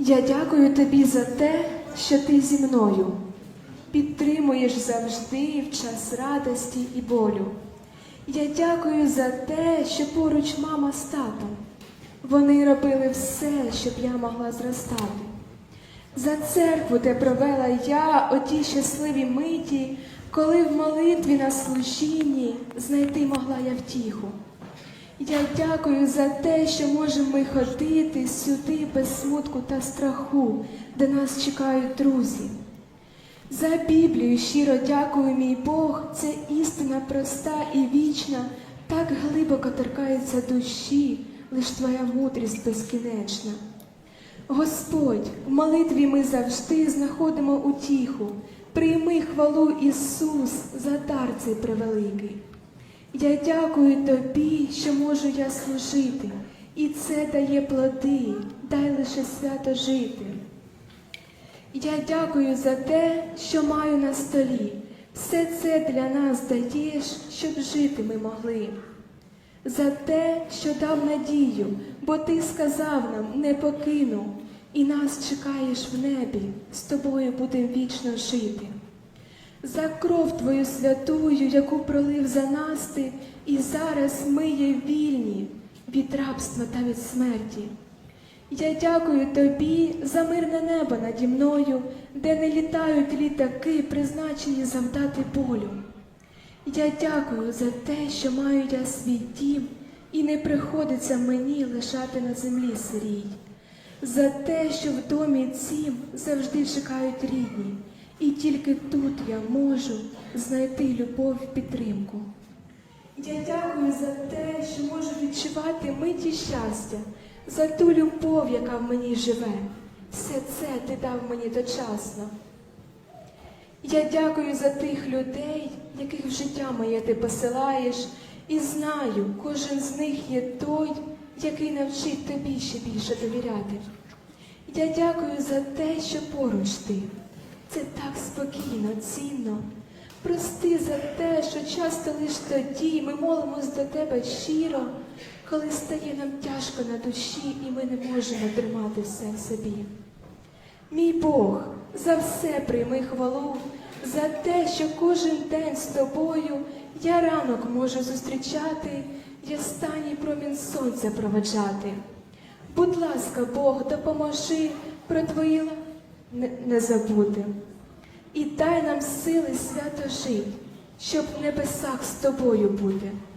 Я дякую тобі за те, що ти зі мною. Підтримуєш завжди в час радості і болю. Я дякую за те, що поруч мама з татом. Вони робили все, щоб я могла зростати. За церкву, де провела я оті щасливі миті, коли в молитві на служінні знайти могла я втіху. Я дякую за те, що можемо ми ходити сюди без смутку та страху, де нас чекають друзі. За Біблію щиро дякую, мій Бог, це істина проста і вічна, так глибоко торкається душі, лиш твоя мудрість безкінечна. Господь, в молитві ми завжди знаходимо утіху. Прийми хвалу Ісус за дар цей превеликий. Я дякую тобі, що можу я служити, і це дає плоди, дай лише свято жити. Я дякую за те, що маю на столі. Все це для нас даєш, щоб жити ми могли. За те, що дав надію, бо ти сказав нам, не покину, і нас чекаєш в небі, з тобою будем вічно жити. За кров твою святую, яку пролив за нас ти, і зараз ми є вільні від рабства та від смерті. Я дякую тобі за мирне небо наді мною, де не літають літаки, призначені завдати болю. Я дякую за те, що маю я свій дім, і не приходиться мені лишати на землі сирій. За те, що в домі цім завжди чекають рідні, і тільки тут я можу знайти любов і підтримку. Я дякую за те, що можу відчувати миті щастя, за ту любов, яка в мені живе. Все це ти дав мені дочасно. Я дякую за тих людей, яких в життя моє ти посилаєш, і знаю, кожен з них є той, який навчить тобі ще більше довіряти. Я дякую за те, що поруч ти. Це так спокійно, цінно. Прости за те, що часто лиш тоді ми молимось до тебе щиро, коли стає нам тяжко на душі, і ми не можемо тримати все в собі. Мій Бог, за все прийми хвалу, за те, що кожен день з тобою я ранок можу зустрічати, останній промінь сонця проведжати. Будь ласка, Бог, допоможи про твої не, не. І дай нам сили свято жити, щоб в небесах з тобою бути.